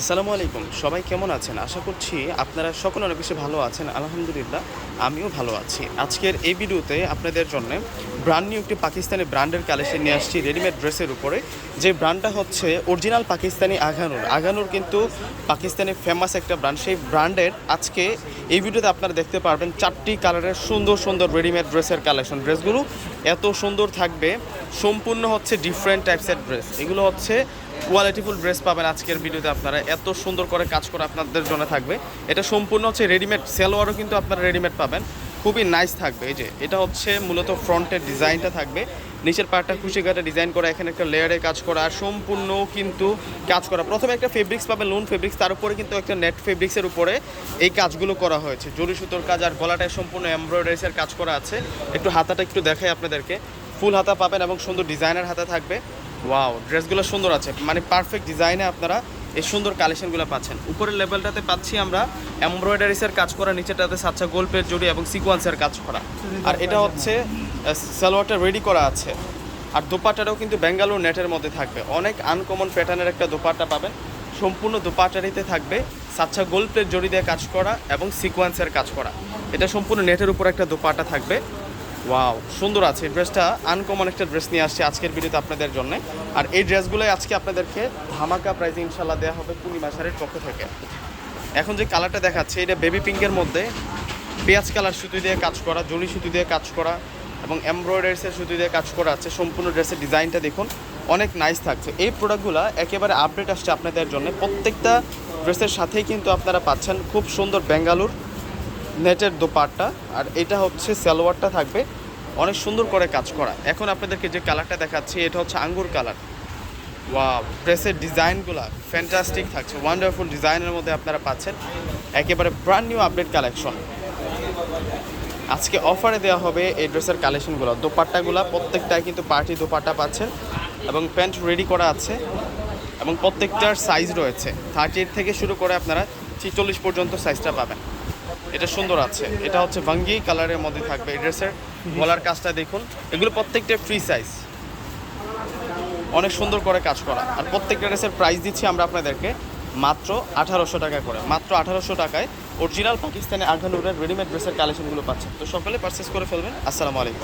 আসসালামু আলাইকুম। সবাই কেমন আছেন? আশা করছি আপনারা সকলে অনেক বেশি ভালো আছেন। আলহামদুলিল্লাহ, আমিও ভালো আছি। আজকের এই ভিডিওতে আপনাদের জন্য ব্র্যান্ড নিউ একটি পাকিস্তানি ব্র্যান্ডের কালেকশন নিয়ে আসছি রেডিমেড ড্রেসের উপরে। যে ব্র্যান্ডটা হচ্ছে অরিজিনাল পাকিস্তানি আঘানুর আঘানুর কিন্তু পাকিস্তানের ফেমাস একটা ব্র্যান্ড সেই ব্র্যান্ডের আজকে এই ভিডিওতে আপনারা দেখতে পারবেন চারটি কালারের সুন্দর সুন্দর রেডিমেড ড্রেসের কালেকশন ড্রেসগুলো এত সুন্দর থাকবে, সম্পূর্ণ হচ্ছে ডিফারেন্ট টাইপসের ড্রেস এগুলো হচ্ছে কোয়ালিটিফুল ড্রেস পাবেন আজকের ভিডিওতে আপনারা। এত সুন্দর করে কাজ করে আপনাদের জন্য থাকবে। এটা সম্পূর্ণ হচ্ছে রেডিমেড সেলোয়ারও কিন্তু আপনারা রেডিমেড পাবেন। খুবই নাইস থাকবে। এই যে, এটা হচ্ছে মূলত ফ্রন্টের ডিজাইনটা থাকবে। নিচের পার্টটা খুশি কাটা ডিজাইন করা, এখানে একটা লেয়ারে কাজ করা, আর সম্পূর্ণ কিন্তু কাজ করা। প্রথমে একটা ফেব্রিক্স পাবেন লোন ফেব্রিক্স তার উপরে কিন্তু একটা নেট ফেব্রিক্সের উপরে এই কাজগুলো করা হয়েছে। জরি সুতোর কাজ আর গলাটায় সম্পূর্ণ এমব্রয়ডারিসের কাজ করা আছে। একটু হাতাটা একটু দেখাই আপনাদেরকে। ফুল হাতা পাবেন এবং সুন্দর ডিজাইনের হাতা থাকবে। ওয়াও ড্রেসগুলো সুন্দর আছে। মানে পারফেক্ট ডিজাইনে আপনারা এই সুন্দর কালেকশনগুলো পাচ্ছেন। উপরের লেভেলটাতে পাচ্ছি আমরা এমব্রয়ডারিসের কাজ করা নিচেটাতে সাচ্চা গোল্পের জড়ি এবং সিকোয়েন্সের কাজ করা। আর এটা হচ্ছে সালোয়ারটা রেডি করা আছে। আর দোপাট্টাটাও কিন্তু বেঙ্গালোর নেটের মধ্যে থাকবে। অনেক আনকমন প্যাটার্নের একটা দোপাট্টা পাবেন। সম্পূর্ণ দোপাট্টারিতে থাকবে সাচ্চা গোল্পের জড়ি দিয়ে কাজ করা এবং সিকোয়েন্সের কাজ করা। এটা সম্পূর্ণ নেটের উপর একটা দোপাট্টা থাকবে। ওয়াও সুন্দর আছে। এই ড্রেসটা আনকমন একটা ড্রেস নিয়ে আসছে আজকের ভিডিওতে আপনাদের জন্য। আর এই ড্রেসগুলোই আজকে আপনাদেরকে ধামাকা প্রাইজে ইনশাল্লাহ দেওয়া হবে পূর্ণিমা শাড়ির পক্ষ থেকে। এখন যে কালারটা দেখাচ্ছে, এটা বেবি পিঙ্কের মধ্যে। পেঁয়াজ কালার সুতি দিয়ে কাজ করা জরি সুতি দিয়ে কাজ করা এবং এমব্রয়ডারিসের সুতি দিয়ে কাজ করা আছে। সম্পূর্ণ ড্রেসের ডিজাইনটা দেখুন, অনেক নাইস থাকছে। এই প্রোডাক্টগুলো একেবারে আপডেট আসছে আপনাদের জন্য। প্রত্যেকটা ড্রেসের সাথেই কিন্তু আপনারা পাচ্ছেন খুব সুন্দর বেঙ্গালুর নেটের দোপাট্টা, আর এটা হচ্ছে সালোয়ারটা থাকবে। অনেক সুন্দর করে কাজ করা। এখন আপনাদেরকে যে কালারটা দেখাচ্ছি, এটা হচ্ছে আঙ্গুর কালার। ওয়া ড্রেসের ডিজাইনগুলো ফ্যান্টাস্টিক থাকছে। ওয়ান্ডারফুল ডিজাইনের মধ্যে আপনারা পাচ্ছেন। একেবারে ব্র্যান্ড নিউ আপডেট কালেকশন আজকে অফারে দেওয়া হবে এই ড্রেসের কালেকশনগুলো দোপাট্টাগুলো, প্রত্যেকটায় কিন্তু পার্টি দোপাট্টা পাচ্ছেন। এবং প্যান্ট রেডি করা আছে। এবং প্রত্যেকটার সাইজ রয়েছে। থার্টি এইট থেকে শুরু করে আপনারা ছিচল্লিশ পর্যন্ত সাইজটা পাবেন। এটা সুন্দর আছে। এটা হচ্ছে ভাঙ্গি কালারের মধ্যে থাকবে এই ড্রেসের। গলার কাজটা দেখুন। এগুলো প্রত্যেকটা ফ্রি সাইজ অনেক সুন্দর করে কাজ করা। আর প্রত্যেকটা ড্রেসের প্রাইস দিচ্ছি আমরা আপনাদেরকে মাত্র আঠারোশো টাকা করে। মাত্র আঠারোশো টাকায় অরিজিনাল পাকিস্তানি আঘানুরের রেডিমেড ড্রেসের কালেকশনগুলো পাচ্ছেন। তো সকলে পারচেস করে ফেলবেন। আসসালামু আলাইকুম।